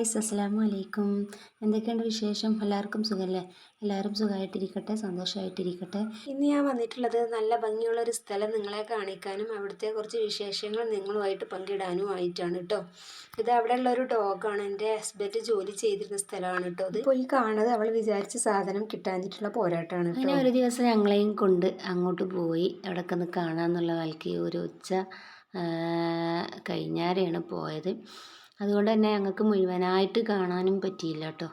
Guys അസ്സലാമു അലൈക്കും എന്തൊക്കെയുണ്ട് വിശേഷം? എല്ലാവർക്കും സുഖമല്ലേ എല്ലാവരും സുഖമായിട്ടിരിക്കട്ടെ സന്തോഷമായിട്ടിരിക്കട്ടെ ഇന്ന് ഞാൻ വന്നിട്ടുള്ളത് നല്ല ഭംഗിയുള്ള ഒരു സ്ഥലം നിങ്ങളെ കാണിക്കാനും അവിടുത്തെ കുറച്ച് വിശേഷങ്ങൾ നിങ്ങളുമായിട്ട് പങ്കിടാനും ആയിട്ടാണ് കേട്ടോ ഇത് അവിടെയുള്ള ഒരു ഡോഗാണ്. എന്റെ ഹസ്ബൻഡ് ജോലി ചെയ്തിരുന്ന സ്ഥലമാണ് കേട്ടോ ഇത്. പോയി കാണുന്നത് അവൾ വിചാരിച്ച സാധനം കിട്ടാഞ്ഞിട്ടുള്ള പോരാട്ടമാണ് അങ്ങനെ ഒരു ദിവസം ഞങ്ങളെയും കൊണ്ട് അങ്ങോട്ട് പോയി. അവിടെയൊക്കെ ഒന്ന് കാണാമെന്നുള്ള കാലക്ക് ഒരു ഉച്ച കഴിഞ്ഞാരെയാണ് പോയത്. അതുകൊണ്ട് തന്നെ ഞങ്ങൾക്ക് മുഴുവനായിട്ട് കാണാനും പറ്റിയില്ല കേട്ടോ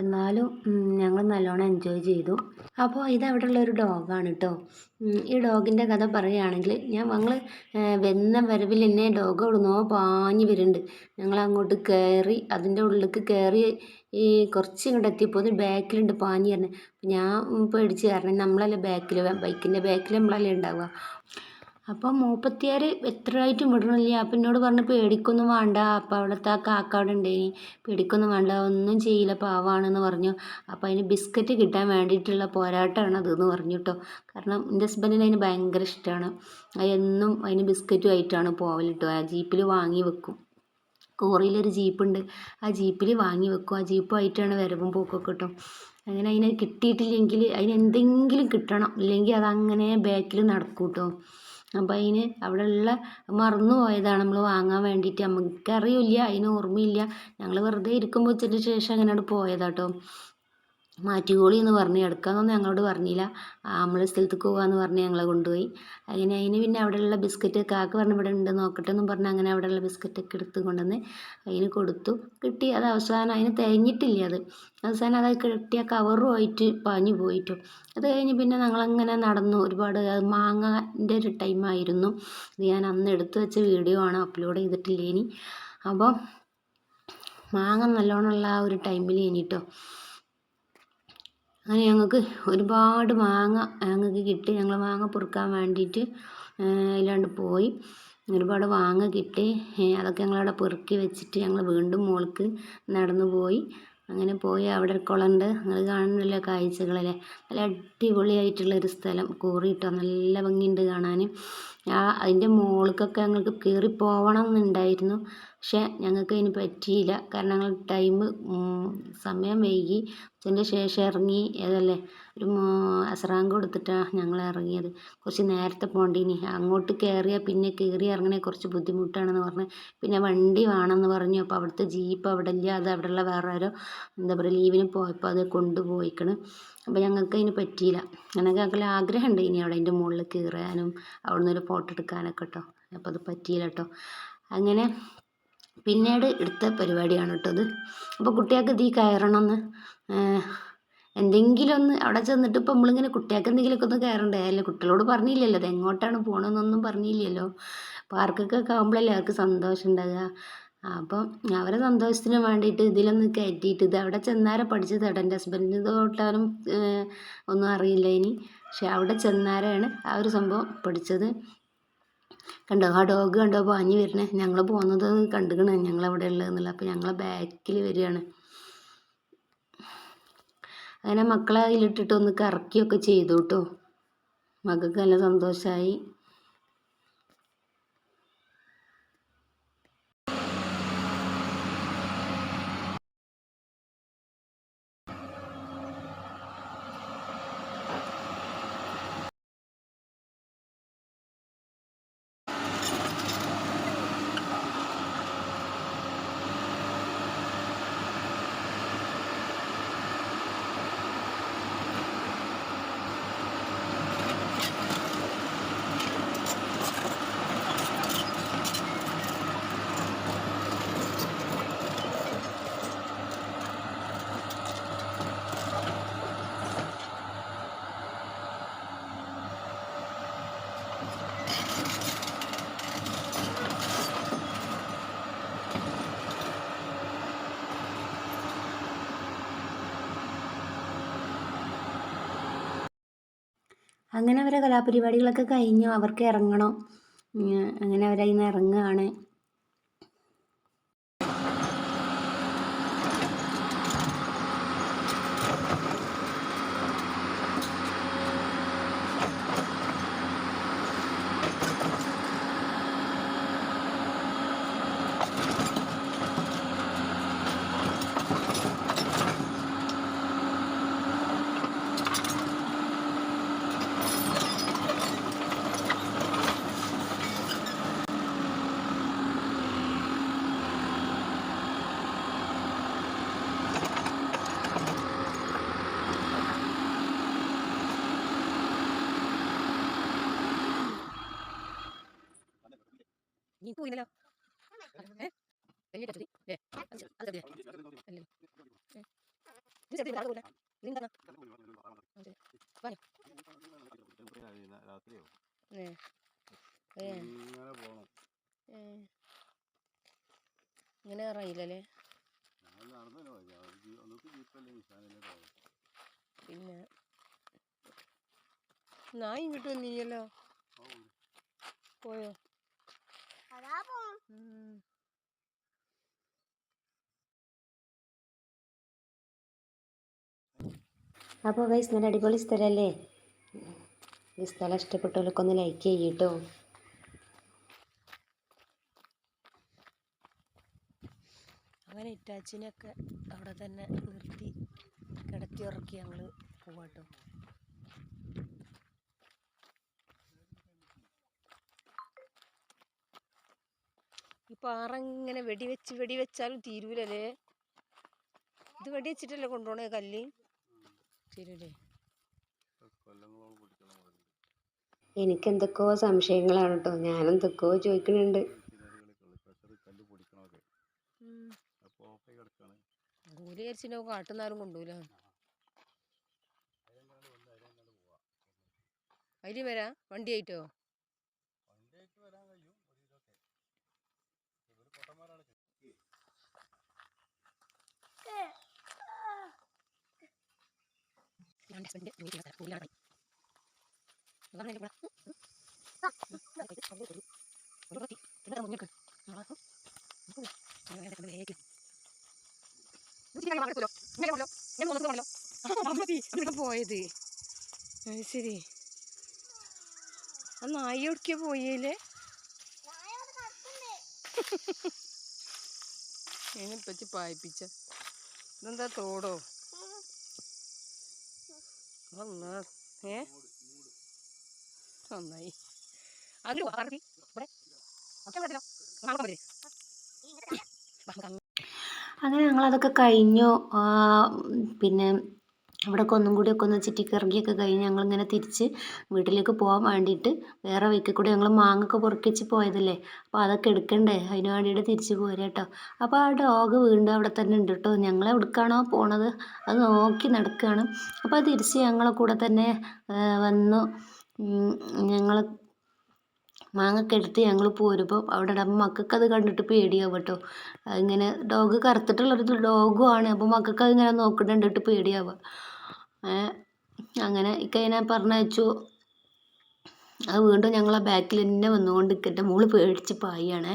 എന്നാലും ഞങ്ങൾ നല്ലോണം എൻജോയ് ചെയ്തു. അപ്പോൾ ഇത് അവിടെയുള്ള ഒരു ഡോഗാണ് കേട്ടോ ഈ ഡോഗിന്റെ കഥ പറയുകയാണെങ്കിൽ ഞാൻ ഞങ്ങൾ വന്ന വരവിൽ എന്നെ ഡോഗ് എവിടുന്നോ പാഞ്ഞ് വരുന്നുണ്ട്. ഞങ്ങൾ അങ്ങോട്ട് കയറി അതിന്റെ ഉള്ളിലേക്ക് കയറി ഈ കുറച്ച് ഇങ്ങോട്ട് എത്തിയപ്പോൾ ബാക്കിലുണ്ട് പാഞ്ഞ് തന്നെ ഞാൻ പേടിച്ച് കാരണം നമ്മളല്ലേ ബാക്കിൽ ബൈക്കിന്റെ ബാക്കിൽ നമ്മളല്ലേ ഉണ്ടാവുക. അപ്പം മൂപ്പത്തിയാർ എത്രയായിട്ടും വിടണില്ല. അപ്പം എന്നോട് പറഞ്ഞ് പേടിക്കൊന്നും വേണ്ട. അപ്പം അവിടുത്തെ ആ കാക്ക അവിടെ ഉണ്ടായിനി പേടിക്കൊന്നും വേണ്ട. ഒന്നും ചെയ്യില്ല. പാവാണെന്ന് പറഞ്ഞു. അപ്പം അതിന് ബിസ്ക്കറ്റ് കിട്ടാൻ വേണ്ടിയിട്ടുള്ള പോരാട്ടമാണ് അതെന്ന് പറഞ്ഞു കേട്ടോ കാരണം എന്റെ ഹസ്ബൻഡിന് അതിന് ഭയങ്കര ഇഷ്ടമാണ് അതെന്നും അതിന് ബിസ്ക്കറ്റും ആയിട്ടാണ് പോവൽ കേട്ടോ ആ ജീപ്പിൽ വാങ്ങി വെക്കും. കോറിയിലൊരു ജീപ്പുണ്ട്. ആ ജീപ്പിൽ വാങ്ങി വെക്കും. ആ ജീപ്പുമായിട്ടാണ് വരവും പോക്കൊക്കെ കേട്ടോ അങ്ങനെ അതിനെ കിട്ടിയിട്ടില്ലെങ്കിൽ അതിന് എന്തെങ്കിലും കിട്ടണം. ഇല്ലെങ്കിൽ അതങ്ങനെ ബാക്കിൽ നടക്കും കേട്ടോ അപ്പം അതിന് അവിടെയുള്ള മറന്നു പോയതാണ് നമ്മൾ വാങ്ങാൻ വേണ്ടിയിട്ട്. നമുക്കറിയില്ല അതിന് ഓർമ്മയില്ല. ഞങ്ങൾ വെറുതെ ഇരിക്കുമ്പോൾ ഉച്ചയ്ക്ക് ശേഷം അങ്ങനെ അങ്ങോട്ട് പോയതാട്ടോ. മാറ്റുകോളി എന്ന് പറഞ്ഞ് എടുക്കാമെന്നൊന്നും ഞങ്ങളോട് പറഞ്ഞില്ല. നമ്മൾ സ്ഥലത്തേക്ക് പോകാമെന്ന് പറഞ്ഞ് ഞങ്ങളെ കൊണ്ടുപോയി. അങ്ങനെ അതിന് പിന്നെ അവിടെയുള്ള ബിസ്ക്കറ്റ് കാക്ക പറഞ്ഞ് ഇവിടെ ഉണ്ട് നോക്കട്ടെ എന്നും പറഞ്ഞ് അങ്ങനെ അവിടെയുള്ള ബിസ്ക്കറ്റൊക്കെ എടുത്ത് കൊണ്ടുവന്ന് അതിന് കൊടുത്തു. കിട്ടി. അത് അവസാനം അതിന് തികഞ്ഞിട്ടില്ല അത്. അവസാനം അത് കിട്ടിയ കവറുമായിട്ട് പാഞ്ഞു പോയിട്ടു. അത് കഴിഞ്ഞ് പിന്നെ ഞങ്ങളങ്ങനെ നടന്നു. ഒരുപാട് മാങ്ങന്റെ ഒരു ടൈമായിരുന്നു ഇത് ഞാൻ അന്ന് എടുത്തു വെച്ച വീഡിയോ ആണ് അപ്ലോഡ് ചെയ്തിട്ടില്ല ഇനി അപ്പോൾ മാങ്ങ നല്ലോണമുള്ള ആ ഒരു ടൈമിൽ കേട്ടോ അങ്ങനെ ഞങ്ങൾക്ക് ഒരുപാട് മാങ്ങ ഞങ്ങൾക്ക് കിട്ടി. ഞങ്ങൾ മാങ്ങ പൊറുക്കാൻ വേണ്ടിയിട്ട് ഇല്ലാണ്ട് പോയി. ഒരുപാട് മാങ്ങ കിട്ടി. അതൊക്കെ ഞങ്ങളവിടെ പെറുക്കി വെച്ചിട്ട് ഞങ്ങൾ വീണ്ടും മോൾക്ക് നടന്നു പോയി. അങ്ങനെ പോയി അവിടെ ഒരു കുളമുണ്ട് നിങ്ങൾ കാണുന്നില്ല കാഴ്ചകളല്ലേ? നല്ല അടിപൊളിയായിട്ടുള്ള ഒരു സ്ഥലം കൂറിയിട്ടോ നല്ല ഭംഗിയുണ്ട് കാണാൻ ആ അതിന്റെ മുകൾക്കൊക്കെ ഞങ്ങൾക്ക് കയറി പോകണം എന്നുണ്ടായിരുന്നു. പക്ഷേ ഞങ്ങൾക്ക് അതിന് പറ്റിയില്ല. കാരണം ഞങ്ങൾ ടൈം സമയം വൈകി. ഉച്ചന്റെ ശേഷം ഇറങ്ങി ഏതല്ലേ? ഒരു അസറാങ്ക് കൊടുത്തിട്ടാണ് ഞങ്ങൾ ഇറങ്ങിയത്. കുറച്ച് നേരത്തെ പോകേണ്ടിനി അങ്ങോട്ട് കയറിയാൽ പിന്നെ കയറി ഇറങ്ങണേ കുറച്ച് ബുദ്ധിമുട്ടാണെന്ന് പറഞ്ഞ്. പിന്നെ വണ്ടി വേണമെന്ന് പറഞ്ഞു. അപ്പോൾ അവിടുത്തെ ജീപ്പ് അവിടെ ഇല്ല. അത് അവിടെയുള്ള വേറെ ആരോ എന്താ പറയുക ലീവിന് പോയപ്പോൾ അത് കൊണ്ടുപോയിക്കണ്. അപ്പോൾ ഞങ്ങൾക്ക് അതിന് പറ്റിയില്ല. ഞങ്ങൾക്ക് ഞങ്ങൾക്ക് ആഗ്രഹമുണ്ട് ഇനി അവിടെ അതിന്റെ മുകളിൽ കയറാനും അവിടെ നിന്ന് ഒരു ഫോട്ടോ എടുക്കാനൊക്കെ കേട്ടോ അപ്പോൾ അത് പറ്റിയില്ല കേട്ടോ അങ്ങനെ പിന്നീട് എടുത്ത പരിപാടിയാണ് കേട്ടോ അത്. അപ്പോൾ കുട്ടികൾക്ക് ഇതിൽ കയറണമെന്ന് എന്തെങ്കിലും ഒന്ന് അവിടെ ചെന്നിട്ട് ഇപ്പം നമ്മളിങ്ങനെ കുട്ടികൾക്ക് എന്തെങ്കിലുമൊക്കെ ഒന്ന് കയറണ്ടേ? അല്ല കുട്ടികളോട് പറഞ്ഞില്ലല്ലോ അത് എങ്ങോട്ടാണ് പോകണമെന്നൊന്നും പറഞ്ഞില്ലല്ലോ. പാർക്കൊക്കെ ആകുമ്പോഴല്ലേ അവർക്ക് സന്തോഷം ഉണ്ടാകുക അപ്പം അവരെ സന്തോഷത്തിന് വേണ്ടിയിട്ട് ഇതിലൊന്ന് കയറ്റിയിട്ട് ഇത് അവിടെ ചെന്നാരെ പഠിച്ചതാണ് എന്റെ ഹസ്ബൻഡിന് തൊട്ടാലും ഒന്നും അറിയില്ല ഇനി. പക്ഷെ അവിടെ ചെന്നാരെയാണ് ആ ഒരു സംഭവം പഠിച്ചത്. കണ്ടോ ആ ഡോഗ് കണ്ടോ പാഞ്ഞ് വരണേ? ഞങ്ങൾ പോകുന്നത് കണ്ടുകണ് ഞങ്ങൾ അവിടെ ഉള്ളതെന്നുള്ള അപ്പോൾ ഞങ്ങളെ ബാക്കിൽ വരികയാണ്. അങ്ങനെ മക്കളെ അതിലിട്ടിട്ട് ഒന്ന് കറക്കിയൊക്കെ ചെയ്തു കേട്ടോ. മകൾക്ക് നല്ല സന്തോഷമായി അങ്ങനെ അവരെ കലാപരിപാടികളൊക്കെ കഴിഞ്ഞു. അവർക്ക് ഇറങ്ങണം. അങ്ങനെ അവരതിൽ നിന്ന് ഇറങ്ങുകയാണ് എനിക്ക് പോയില്ലല്ലോ ഏ വലിയ കച്ചതി ഏ അത് ചെറു- അത് ചെറുതില്ലേ? അല്ലല്ലോ. ഏ. ഇത് ചെറുതില്ല, അത് പോയില്ല. ഇത് എന്താ? രാത്രിയോ ഏ. ഏ. ഇങ്ങനെ അറിയില്ലല്ലേ പിന്നെ? നായി ഇങ്ങോട്ട് വന്നില്ലല്ലോ? പോയോ? അപ്പോൾ ഗൈസ് നല്ല അടിപൊളി സ്ഥലമല്ലേ ഈ സ്ഥലം ഇഷ്ടപ്പെട്ടവർക്ക് ഒന്ന് ലൈക്ക് ചെയ്യട്ടോ. അങ്ങനെ ഇറ്റാച്ചിനൊക്കെ അവിടെ തന്നെ നിർത്തി കിടത്തി ഉറക്കി ഞങ്ങൾ പോവാട്ടോ. ഈ പാറ ഇങ്ങനെ വെടിവെച്ച് വെടിവെച്ചാലും തീരൂലല്ലേ? ഇത് വെടിവെച്ചിട്ടല്ലേ കൊണ്ടുപോണേ കല്ല്? എനിക്ക് എന്തൊക്കെയോ സംശയങ്ങളാണ് കേട്ടോ ചോദിക്കുന്നുണ്ട്. കല്ല് പൊടിക്കണമൊക്കെ അപ്പോൾ ഓഫായി കിടക്കാണ്. കാട്ടുന്നാരും കൊണ്ടുപോല അതിൽ വരാ? വണ്ടി ആയിട്ടോ? ഞാൻ ഹസ്ബൻഡിന്റെ ജോലി ചെയ്യാത്ത കൂലിയാണ് അതാണ് എന്റെ പോയത്. ശരി. ആ നായ ഒടുക്കിയ പോയേലേ? ഇതിനെപ്പറ്റി പായിപ്പിച്ച. ഇതെന്താ തോടോ? അല്ലാ ഏ? നന്നായി. അതിൽ ഇവിടെ. അങ്ങനെ ഞങ്ങളതൊക്കെ കഴിഞ്ഞു. പിന്നെ ഇവിടെയൊക്കെ ഒന്നും കൂടി ഒക്കെ ഒന്ന് ചുറ്റിക്കറങ്ങിയൊക്കെ കഴിഞ്ഞ് ഞങ്ങളിങ്ങനെ തിരിച്ച് വീട്ടിലേക്ക് പോകാൻ വേണ്ടിയിട്ട് വേറെ വഴിക്ക് കൂടി ഞങ്ങൾ മാങ്ങൊക്കെ പൊറുക്കിച്ച് പോയതല്ലേ? അപ്പോൾ അതൊക്കെ എടുക്കണ്ടേ? അതിന് വേണ്ടിയിട്ട് തിരിച്ച് പോരാ കേട്ടോ അപ്പോൾ ആ ഡോഗ് വീണ്ടും അവിടെ തന്നെ ഉണ്ട് കേട്ടോ ഞങ്ങൾ എവിടേക്കാണോ പോണത്? അത് നോക്കി നടക്കുകയാണ് അപ്പോൾ തിരിച്ച് ഞങ്ങളെ കൂടെ തന്നെ വന്നു. ഞങ്ങൾ മാങ്ങൊക്കെ എടുത്ത് ഞങ്ങൾ പോരുമ്പോൾ അവിടെ മക്കൾക്ക് അത് കണ്ടിട്ട് പേടിയാവും കേട്ടോ ഇങ്ങനെ ഡോഗ് കറുത്തിട്ടുള്ളൊരു ഡോഗും ആണ്. അപ്പോൾ മക്കൾക്ക് അതിങ്ങനെ നോക്കുന്നത് കണ്ടിട്ട് പേടിയാവുക. അങ്ങനെ ഇക്കയിനെ പറഞ്ഞയച്ചു. അത് വീണ്ടും ഞങ്ങളെ ബാക്കിൽ തന്നെ വന്നുകൊണ്ട് എന്റെ മോൾ പേടിച്ച് പായാണ്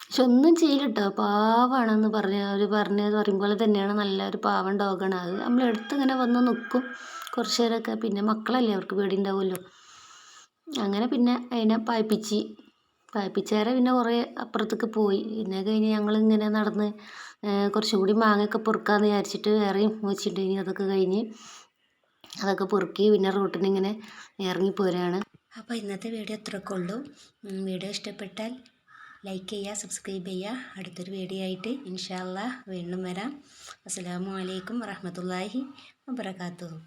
പക്ഷെ ഒന്നും ചെയ്യില്ല പാവാണെന്ന് പറഞ്ഞ അവർ പറഞ്ഞത് പറയുമ്പോൾ തന്നെയാണ് നല്ലൊരു പാവം ഡോഗാണ്. അത് നമ്മളെടുത്ത് ഇങ്ങനെ വന്ന് നിൽക്കും കുറച്ച് നേരമൊക്കെ. പിന്നെ മക്കളല്ലേ അവർക്ക് പേടി ഉണ്ടാവുമല്ലോ അങ്ങനെ പിന്നെ അതിനെ പായിപ്പിച്ച്. പായിപ്പിച്ചേരെ പിന്നെ കുറേ അപ്പുറത്തേക്ക് പോയി. പിന്നെ കഴിഞ്ഞ് ഞങ്ങളിങ്ങനെ നടന്ന് കുറച്ചും കൂടി മാങ്ങയൊക്കെ പൊറുക്കാമെന്ന് വിചാരിച്ചിട്ട് വേറെയും വെച്ചിട്ടുണ്ടെങ്കിൽ അതൊക്കെ കഴിഞ്ഞ് അതൊക്കെ പൊറുക്കി പിന്നെ റൂട്ടിനിങ്ങനെ ഇങ്ങനെ ഇറങ്ങി പോരാണ്. അപ്പോൾ ഇന്നത്തെ വീഡിയോ അത്രയൊക്കെ ഉള്ളൂ. വീഡിയോ ഇഷ്ടപ്പെട്ടാൽ ലൈക്ക് ചെയ്യുക സബ്സ്ക്രൈബ് ചെയ്യുക. അടുത്തൊരു വീഡിയോ ആയിട്ട് ഇൻഷാല്ല വീണ്ടും വരാം. അസ്സലാമു അലൈക്കും വറഹ്മത്തുള്ളാഹി വബറകാതുഹു.